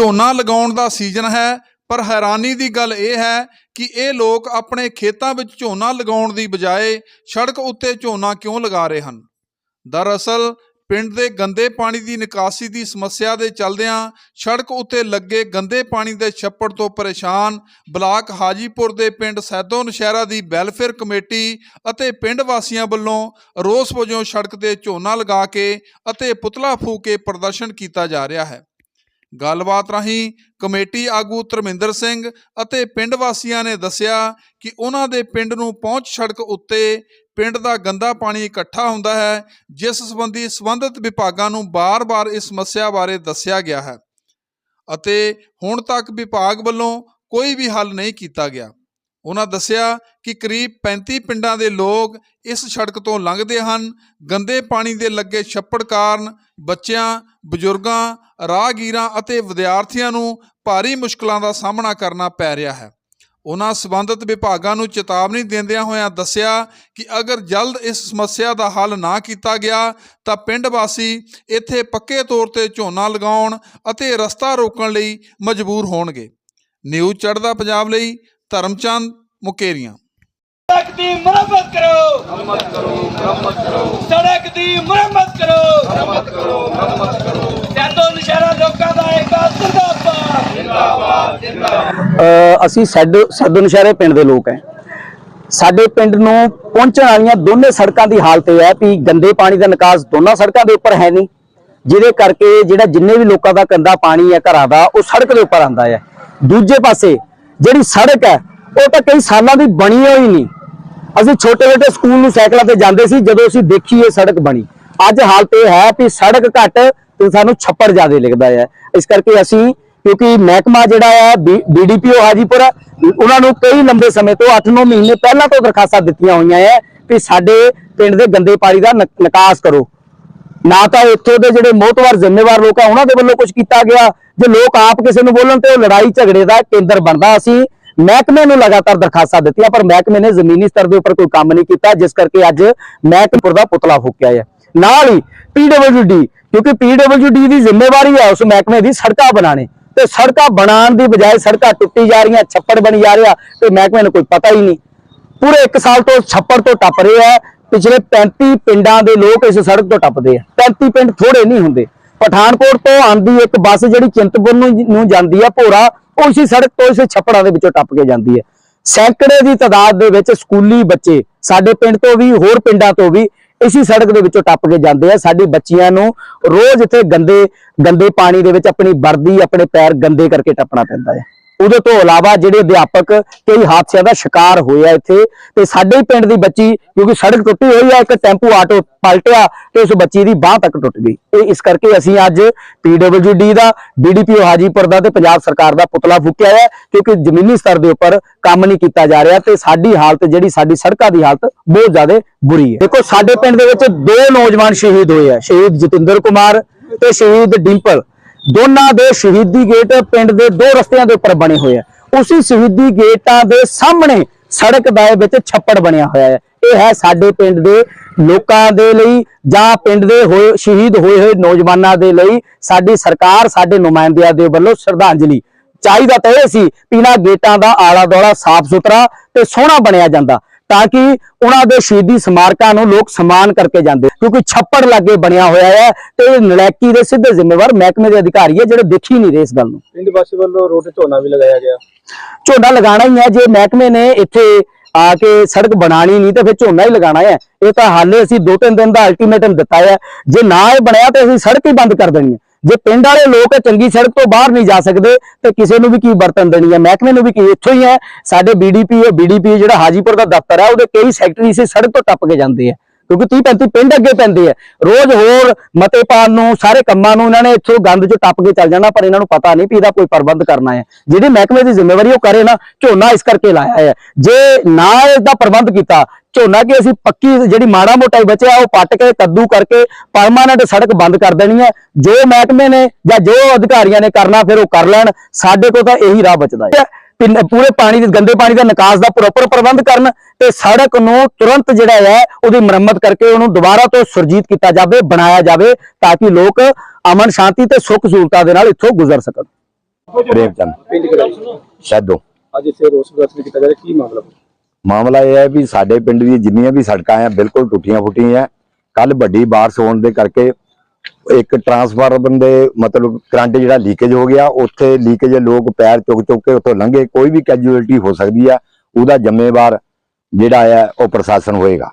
ਝੋਨਾ ਲਗਾਉਣ ਦਾ ਸੀਜ਼ਨ ਹੈ, ਪਰ ਹੈਰਾਨੀ ਦੀ ਗੱਲ ਇਹ ਹੈ ਕਿ ਇਹ ਲੋਕ ਆਪਣੇ ਖੇਤਾਂ ਵਿੱਚ ਝੋਨਾ ਲਗਾਉਣ ਦੀ ਬਜਾਏ ਸੜਕ ਉੱਤੇ ਝੋਨਾ ਕਿਉਂ ਲਗਾ ਰਹੇ ਹਨ? ਦਰਅਸਲ, ਪਿੰਡ ਦੇ ਗੰਦੇ ਪਾਣੀ ਦੀ ਨਿਕਾਸੀ ਦੀ ਸਮੱਸਿਆ ਦੇ ਚੱਲਦਿਆਂ ਸੜਕ ਉੱਤੇ ਲੱਗੇ ਗੰਦੇ ਪਾਣੀ ਦੇ ਛੱਪੜ ਤੋਂ ਪਰੇਸ਼ਾਨ ਬਲਾਕ ਹਾਜੀਪੁਰ ਦੇ ਪਿੰਡ ਸੈਦੋ ਨਸ਼ਹਿਰਾ ਦੀ ਵੈਲਫੇਅਰ ਕਮੇਟੀ ਅਤੇ ਪਿੰਡ ਵਾਸੀਆਂ ਵੱਲੋਂ ਰੋਸ ਵਜੋਂ ਸੜਕ ਤੇ ਝੋਨਾ ਲਗਾ ਕੇ ਅਤੇ ਪੁਤਲਾ ਫੂਕ ਕੇ ਪ੍ਰਦਰਸ਼ਨ ਕੀਤਾ ਜਾ ਰਿਹਾ ਹੈ। ਗੱਲਬਾਤ ਰਾਹੀਂ ਕਮੇਟੀ ਆਗੂ ਧਰਮਿੰਦਰ ਸਿੰਘ ਅਤੇ ਪਿੰਡ ਵਾਸੀਆਂ ਨੇ ਦੱਸਿਆ ਕਿ ਉਹਨਾਂ ਦੇ ਪਿੰਡ ਨੂੰ ਪਹੁੰਚ ਸੜਕ ਉੱਤੇ ਪਿੰਡ ਦਾ ਗੰਦਾ ਪਾਣੀ ਇਕੱਠਾ ਹੁੰਦਾ ਹੈ, ਜਿਸ ਸੰਬੰਧੀ ਸੰਬੰਧਿਤ ਵਿਭਾਗਾਂ ਨੂੰ ਬਾਰ-ਬਾਰ ਇਸ ਸਮੱਸਿਆ ਬਾਰੇ ਦੱਸਿਆ ਗਿਆ ਹੈ ਅਤੇ ਹੁਣ ਤੱਕ ਵਿਭਾਗ ਵੱਲੋਂ ਕੋਈ ਵੀ ਹੱਲ ਨਹੀਂ ਕੀਤਾ ਗਿਆ। ਉਹਨਾਂ ਦੱਸਿਆ ਕਿ ਕਰੀਬ 35 ਪਿੰਡਾਂ ਦੇ ਲੋਕ ਇਸ ਸੜਕ ਤੋਂ ਲੰਘਦੇ ਹਨ। ਗੰਦੇ ਪਾਣੀ ਦੇ ਲੱਗੇ ਛੱਪੜ ਕਾਰਨ ਬੱਚਿਆਂ, ਬਜ਼ੁਰਗਾਂ, ਰਾਹਗੀਰਾਂ ਅਤੇ ਵਿਦਿਆਰਥੀਆਂ ਨੂੰ ਭਾਰੀ ਮੁਸ਼ਕਲਾਂ ਦਾ ਸਾਹਮਣਾ ਕਰਨਾ ਪੈ ਰਿਹਾ ਹੈ। ਉਹਨਾਂ ਸਬੰਧਤ ਵਿਭਾਗਾਂ ਨੂੰ ਚੇਤਾਵਨੀ ਦਿੰਦਿਆਂ ਹੋਇਆਂ ਦੱਸਿਆ ਕਿ ਅਗਰ ਜਲਦ ਇਸ ਸਮੱਸਿਆ ਦਾ ਹੱਲ ਨਾ ਕੀਤਾ ਗਿਆ, ਤਾਂ ਪਿੰਡ ਵਾਸੀ ਇੱਥੇ ਪੱਕੇ ਤੌਰ ਤੇ ਝੋਨਾ ਲਗਾਉਣ ਅਤੇ ਰਸਤਾ ਰੋਕਣ ਲਈ ਮਜਬੂਰ ਹੋਣਗੇ। ਨਿਊਜ਼ ਚੜ੍ਹਦਾ ਪੰਜਾਬ ਲਈ ਧਰਮਚੰਦ ਮੁਕੇਰੀਆਂ। ਸੜਕ ਦੀ ਮੁਰੰਮਤ ਕਰੋ। ਮੁਰੰਮਤ ਕਰੋ ਮੁਰੰਮਤ ਕਰੋ। ਸੜਕ ਦੀ ਮੁਰੰਮਤ ਕਰੋ। ਮੁਰੰਮਤ ਕਰੋ ਮੁਰੰਮਤ ਲੋਕਾਂ ਦਾ ਇੱਕ ਜਿੰਦਾਬਾਦ। ਅਸੀਂ ਸੈਦੋ ਸੈਦੋ ਨਸ਼ਹਿਰੇ ਪਿੰਡ ਦੇ ਲੋਕ ਹੈ। ਸਾਡੇ ਪਿੰਡ ਨੂੰ ਪਹੁੰਚਣ ਵਾਲੀਆਂ ਦੋਨੇ ਸੜਕਾਂ ਦੀ ਹਾਲਤ ਇਹ ਹੈ ਵੀ ਗੰਦੇ ਪਾਣੀ ਦਾ ਨਿਕਾਸ ਦੋਨਾਂ ਸੜਕਾਂ ਦੇ ਉੱਪਰ ਹੈ ਨਹੀਂ ਜਿਹਦੇ ਕਰਕੇ ਜਿਹੜਾ ਜਿੰਨੇ ਵੀ ਲੋਕਾਂ ਦਾ ਗੰਦਾ ਪਾਣੀ ਹੈ ਘਰਾਂ ਦਾ ਉਹ ਸੜਕ ਦੇ ਉੱਪਰ ਆਂਦਾ ਹੈ। ਦੂਜੇ ਪਾਸੇ ਜਿਹੜੀ ਸੜਕ ਹੈ, ਉਹ ਤਾਂ ਕਈ ਸਾਲਾਂ ਦੀ ਬਣੀ ਹੋਈ ਨਹੀਂ। ਅਸੀਂ ਛੋਟੇ ਛੋਟੇ ਸਕੂਲ ਨੂੰ ਸਾਈਕਲਾਂ ਤੇ ਜਾਂਦੇ ਸੀ, ਜਦੋਂ ਅਸੀਂ ਦੇਖੀ ਇਹ ਸੜਕ ਬਣੀ। ਅੱਜ ਹਾਲਤ ਇਹ ਹੈ ਕਿ ਸੜਕ ਘੱਟ ਤੇ ਸਾਨੂੰ ਛੱਪੜ ਜ਼ਿਆਦਾ ਲੱਗਦਾ ਹੈ। ਇਸ ਕਰਕੇ ਅਸੀਂ, ਕਿਉਂਕਿ ਮਹਿਕਮਾ ਜਿਹੜਾ ਹੈ ਬੀਡੀਪੀਓ ਹਾਜੀਪੁਰ, ਉਹਨਾਂ ਨੂੰ ਕਈ ਲੰਬੇ ਸਮੇਂ ਤੋਂ 8-9 ਮਹੀਨੇ ਪਹਿਲਾਂ ਤੋਂ ਦਰਖਾਸਤਾਂ ਦਿੱਤੀਆਂ ਹੋਈਆਂ ਹੈ ਕਿ ਸਾਡੇ ਪਿੰਡ ਦੇ ਗੰਦੇ ਪਾਣੀ ਦਾ ਨਿਕਾਸ ਕਰੋ। ਨਾ ਤਾਂ ਇੱਥੋਂ ਦੇ ਜਿਹੜੇ ਮੋਹਤਵਾਰ, ਜ਼ਿੰਮੇਵਾਰ ਲੋਕ ਆ, ਉਹਨਾਂ ਦੇ ਵੱਲੋਂ ਕੁਝ ਕੀਤਾ ਗਿਆ। ਜੇ ਲੋਕ ਆਪ ਕਿਸੇ ਨੂੰ ਬੋਲਣ ਤੇ ਉਹ ਲੜਾਈ ਝਗੜੇ ਦਾ ਕੇਂਦਰ ਬਣਦਾ, ਅਸੀਂ ਮਹਿਕਮੇ ਨੂੰ ਲਗਾਤਾਰ ਦਰਖਾਸਤਾਂ ਦਿੱਤੀਆਂ, ਪਰ ਮਹਿਕਮੇ ਨੇ ਜ਼ਮੀਨੀ ਸਤਰ ਦੇ ਉੱਪਰ ਕੋਈ ਕੰਮ ਨਹੀਂ ਕੀਤਾ, ਜਿਸ ਕਰਕੇ ਅੱਜ ਮਹਿਕਮਪੁਰ ਦਾ ਪੁਤਲਾ ਫੂਕਿਆ ਹੈ। ਨਾਲ ਹੀ ਪੀਡਬਲਯੂਡੀ ਕਿਉਂਕਿ ਪੀਡਬਲਯੂਡੀ ਦੀ ਜ਼ਿੰਮੇਵਾਰੀ ਹੈ ਉਸ ਮਹਿਕਮੇ ਦੀ ਸੜਕਾਂ ਬਣਾਉਣੇ। ਤੇ ਸੜਕਾਂ ਬਣਾਉਣ ਦੀ ਬਜਾਏ ਸੜਕਾਂ ਟੁੱਟੀ ਜਾ ਰਹੀਆਂ, ਛੱਪੜ ਬਣੀ ਜਾ ਰਿਹਾ, ਤੇ ਮਹਿਕਮੇ ਨੂੰ ਕੋਈ ਪਤਾ ਹੀ ਨਹੀਂ। ਪੂਰੇ 1 ਸਾਲ ਤੋਂ ਛੱਪੜ ਤੋਂ ਟੱਪ ਰਹੇ ਆ ਪਿਛਲੇ 35 ਪਿੰਡਾਂ ਦੇ ਲੋਕ ਇਸ ਸੜਕ ਤੋਂ ਟੱਪਦੇ ਆ। 35 ਪਿੰਡ ਥੋੜੇ ਨਹੀਂ ਹੁੰਦੇ। ਪਠਾਨਕੋਟ ਤੋਂ ਆਂਦੀ ਇੱਕ ਬੱਸ ਜਿਹੜੀ ਚਿੰਤਪੁਰ ਨੂੰ ਜਾਂਦੀ ਆ ਭੋਰਾ, ਉਹ ਇਸੇ ਸੜਕ ਤੋਂ ਇਸੇ ਛੱਪੜਾਂ ਦੇ ਵਿੱਚੋਂ ਟੱਪ ਕੇ ਜਾਂਦੀ ਹੈ। ਸੈਂਕੜੇ ਦੀ ਤਾਦਾਦ ਦੇ ਵਿੱਚ ਸਕੂਲੀ ਬੱਚੇ ਸਾਡੇ ਪਿੰਡ ਤੋਂ ਵੀ, ਹੋਰ ਪਿੰਡਾਂ ਤੋਂ ਵੀ ਇਸੇ ਸੜਕ ਦੇ ਵਿੱਚੋਂ ਟੱਪ ਕੇ ਜਾਂਦੇ ਆ। ਸਾਡੀ ਬੱਚੀਆਂ ਨੂੰ ਰੋਜ਼ ਇੱਥੇ ਗੰਦੇ ਗੰਦੇ ਪਾਣੀ ਦੇ ਵਿੱਚ ਆਪਣੀ ਵਰਦੀ, ਆਪਣੇ ਪੈਰ ਗੰਦੇ ਕਰਕੇ ਟੱਪਣਾ ਪੈਂਦਾ ਹੈ। ਉਹਦੇ ਤੋਂ ਇਲਾਵਾ ਜਿਹੜੇ ਅਧਿਆਪਕ ਕਈ ਹਾਦਸਿਆਂ ਦਾ ਸ਼ਿਕਾਰ ਹੋਇਆ ਇੱਥੇ, ਤੇ ਸਾਡੇ ਪਿੰਡ ਦੀ ਬੱਚੀ, ਕਿਉਂਕਿ ਸੜਕ ਟੁੱਟੀ ਹੋਈ ਹੈ ਇੱਕ ਟੈਂਪੂ ਆਟੋ ਪਲਟਿਆ ਤੇ ਉਸ ਬੱਚੀ ਦੀ ਬਾਹ ਤੱਕ ਟੁੱਟ ਗਈ। ਇਹ ਇਸ ਕਰਕੇ ਅਸੀਂ ਅੱਜ ਪੀਡਬਲਯੂਡੀ ਦਾ ਡੀਡੀਪੀਓ ਹਾਜੀਪੁਰ ਦਾ ਤੇ ਪੰਜਾਬ ਸਰਕਾਰ ਦਾ ਪੁਤਲਾ ਫੂਕਿਆ ਹੈ ਕਿਉਂਕਿ ਜ਼ਮੀਨੀ ਸਤਰ ਦੇ ਉੱਪਰ ਕੰਮ ਨਹੀਂ ਕੀਤਾ ਜਾ ਰਿਹਾ ਤੇ ਸਾਡੀ ਹਾਲਤ ਜਿਹੜੀ ਸਾਡੀ ਸੜਕਾਂ ਦੀ ਹਾਲਤ ਬਹੁਤ ਜ਼ਿਆਦਾ ਬੁਰੀ ਹੈ। ਦੇਖੋ, ਸਾਡੇ ਪਿੰਡ ਦੇ ਵਿੱਚ ਦੋ ਨੌਜਵਾਨ ਸ਼ਹੀਦ ਹੋਏ ਆ, ਸ਼ਹੀਦ ਜਤਿੰਦਰ ਕੁਮਾਰ ਤੇ ਸ਼ਹੀਦ ਡਿੰਪਲ। ਦੋਨਾਂ ਦੇ ਸ਼ਹੀਦੀ ਗੇਟ ਪਿੰਡ ਦੇ ਦੋ ਰਸਤਿਆਂ ਦੇ ਉੱਪਰ ਬਣੇ ਹੋਏ ਆ। ਉਸੇ ਸ਼ਹੀਦੀ ਗੇਟਾਂ ਦੇ ਸਾਹਮਣੇ ਸੜਕ ਦਾ ਵਿੱਚ ਛੱਪੜ ਬਣਿਆ ਹੋਇਆ ਹੈ। ਇਹ ਹੈ ਸਾਡੇ ਪਿੰਡ ਦੇ ਲੋਕਾਂ ਦੇ ਲਈ ਜਾਂ ਪਿੰਡ ਦੇ ਹੋਏ, ਸ਼ਹੀਦ ਹੋਏ ਹੋਏ ਨੌਜਵਾਨਾਂ ਦੇ ਲਈ ਸਾਡੀ ਸਰਕਾਰ, ਸਾਡੇ ਨੁਮਾਇੰਦਿਆਂ ਦੇ ਵੱਲੋਂ ਸ਼ਰਧਾਂਜਲੀ। ਚਾਹੀਦਾ ਤਾਂ ਇਹ ਸੀ, ਪੀਣਾ ਗੇਟਾਂ ਦਾ ਆਲਾ ਦੁਆਲਾ ਸਾਫ਼ ਸੁਥਰਾ ਤੇ ਸੋਹਣਾ ਬਣਿਆ ਜਾਂਦਾ। ਤਾਂ ਕਿ ਉਹਨਾਂ ਦੇ ਸ਼ਹੀਦੀ ਸਮਾਰਕਾਂ ਨੂੰ ਲੋਕ ਸਨਮਾਨ ਕਰਕੇ ਜਾਂਦੇ ਕਿਉਂਕਿ ਛੱਪੜ ਲਾਗੇ ਬਣਿਆ ਹੋਇਆ ਹੈ ਤੇ ਇਹ ਨਲਾਇਕੀ ਦੇ ਸਿੱਧੇ ਜ਼ਿੰਮੇਵਾਰ ਮਹਿਕਮੇ ਦੇ ਅਧਿਕਾਰੀ ਹੈ ਜਿਹੜੇ ਦੇਖੀ ਨਹੀਂ ਰਹੇ ਇਸ ਗੱਲ ਨੂੰ। ਪਿੰਡ ਵਾਸੀ ਵੱਲੋਂ ਰੋਡ ਝੋਨਾ ਵੀ ਲਗਾਇਆ ਗਿਆ। ਝੋਨਾ ਲਗਾਉਣਾ ਹੀ ਹੈ ਜੇ ਮਹਿਕਮੇ ਨੇ ਇੱਥੇ ਆ ਕੇ ਸੜਕ ਬਣਾਣੀ ਨਹੀਂ ਤੇ ਫਿਰ ਝੋਨਾ ਹੀ ਲਗਾਉਣਾ ਹੈ। ਇਹ ਤਾਂ ਹਾਲੇ ਅਸੀਂ ਦੋ ਤਿੰਨ ਦਿਨ ਦਾ ਅਲਟੀਮੇਟਮ ਦਿੱਤਾ ਹੈ। ਜੇ ਨਾ ਇਹ ਬਣਿਆ ਤੇ ਅਸੀਂ ਸੜਕ ਹੀ ਬੰਦ ਕਰ ਦੇਣੀ ਹੈ। ਜੇ ਪਿੰਡ ਵਾਲੇ ਲੋਕ ਚੰਗੀ ਸੜਕ ਤੋਂ ਬਾਹਰ ਨਹੀਂ ਜਾ ਸਕਦੇ, ਤੇ ਕਿਸੇ ਨੂੰ ਵੀ ਕੀ ਵਰਤਨ ਦੇਣੀ ਹੈ? ਮਹਿਕਮੇ ਨੂੰ ਵੀ ਕੀ? ਇੱਥੋਂ ਹੀ ਹੈ, ਸਾਡੇ ਬੀਡੀਪੀ ਬੀਡੀਪੀ ਜਿਹੜਾ ਹਾਜੀਪੁਰ ਦਾ ਦਫ਼ਤਰ ਹੈ, ਉਹਦੇ ਕਈ ਸੈਕਟਰੀ ਇਸੇ ਸੜਕ ਤੋਂ ਟੱਪ ਕੇ ਜਾਂਦੇ ਆ ਕਿਉਂਕਿ 30 35 ਪਿੰਡ ਅੱਗੇ ਪੈਂਦੇ ਆ। ਰੋਜ਼ ਹੋਰ ਮਤੇ ਪਾਣ ਨੂੰ, ਸਾਰੇ ਕੰਮਾਂ ਨੂੰ ਇਹਨਾਂ ਨੇ ਇੱਥੋਂ ਗੰਦ ਚੋਂ ਟੱਪ ਕੇ ਚੱਲ ਜਾਣਾ, ਪਰ ਇਹਨਾਂ ਨੂੰ ਪਤਾ ਨਹੀਂ ਵੀ ਇਹਦਾ ਕੋਈ ਪ੍ਰਬੰਧ ਕਰਨਾ ਹੈ। ਜਿਹੜੇ ਮਹਿਕਮੇ ਦੀ ਜ਼ਿੰਮੇਵਾਰੀ ਉਹ ਕਰੇ ਨਾ, ਝੋਨਾ ਇਸ ਕਰਕੇ ਲਾਇਆ ਹੈ। ਜੇ ਨਾ ਇਹਦਾ ਪ੍ਰਬੰਧ ਕੀਤਾ, ਝੋਨਾ ਕਿ ਅਸੀਂ ਪੱਕੀ ਜਿਹੜੀ ਮਾੜਾ ਮੋਟਾ ਹੀ ਬਚਿਆ, ਉਹ ਪੱਟ ਕੇ, ਕੱਦੂ ਕਰਕੇ ਪਰਮਾਨੈਂਟ ਸੜਕ ਬੰਦ ਕਰ ਦੇਣੀ ਹੈ। ਜੋ ਮਹਿਕਮੇ ਨੇ ਜਾਂ ਜੋ ਅਧਿਕਾਰੀਆਂ ਨੇ ਕਰਨਾ, ਫਿਰ ਉਹ ਕਰ ਲੈਣ। ਸਾਡੇ ਕੋਲ ਤਾਂ ਇਹੀ ਰਾਹ ਬਚਦਾ ਹੈ। ਪੂਰੇ ਪਾਣੀ ਦੇ ਗੰਦੇ ਪਾਣੀ ਦਾ ਨਿਕਾਸ ਦਾ ਪ੍ਰੋਪਰ ਪ੍ਰਬੰਧ ਕਰਨ ਤੇ ਸੜਕ ਨੂੰ ਤੁਰੰਤ ਜਿਹੜਾ ਹੈ ਉਹਦੀ ਮੁਰੰਮਤ ਕਰਕੇ ਉਹਨੂੰ ਦੁਬਾਰਾ ਤੋਂ ਸੁਰਜੀਤ ਕੀਤਾ ਜਾਵੇ ਬਣਾਇਆ ਜਾਵੇ ਤਾਂ ਕਿ ਲੋਕ ਅਮਨ ਸ਼ਾਂਤੀ ਤੇ ਸੁੱਖ ਸਹੂਲਤਾਂ ਦੇ ਨਾਲ ਇੱਥੋਂ ਗੁਜ਼ਰ ਸਕਣ। ਪ੍ਰੇਮਚੰਦ ਪਿੰਡ ਕਿਹੜਾ? ਸ਼ੈਦੋ ਅੱਜ ਇੱਥੇ ਰੋਸ ਪ੍ਰਦਰਸ਼ਨ ਕੀਤਾ ਜਾ ਰਿਹਾ ਕੀ ਮਾਮਲਾ? ਮਾਮਲਾ ਇਹ ਹੈ ਵੀ ਸਾਡੇ ਪਿੰਡ ਦੀਆਂ ਜਿੰਨੀਆਂ ਵੀ ਸੜਕਾਂ ਆ ਬਿਲਕੁਲ ਟੁੱਟੀਆਂ ਫੁੱਟੀਆਂ ਕੱਲ ਵੱਡੀ ਬਾਰਿਸ਼ ਹੋਣ ਦੇ ਕਰਕੇ ਇੱਕ ਟਰਾਂਸਫਾਰਮਰ ਦੇ ਮਤਲਬ ਕਰੰਟ ਜਿਹੜਾ ਲੀਕੇਜ ਹੋ ਗਿਆ, ਉੱਥੇ ਲੀਕੇਜ ਲੋਕ ਪੈਰ ਚੁੱਕ ਚੁੱਕ ਕੇ ਉੱਥੋਂ ਲੰਘੇ, ਕੋਈ ਵੀ ਕੈਜੂਅਲਟੀ ਹੋ ਸਕਦੀ ਆ, ਉਹਦਾ ਜ਼ਿੰਮੇਵਾਰ ਜਿਹੜਾ ਆ, ਉਹ ਪ੍ਰਸ਼ਾਸਨ ਹੋਏਗਾ।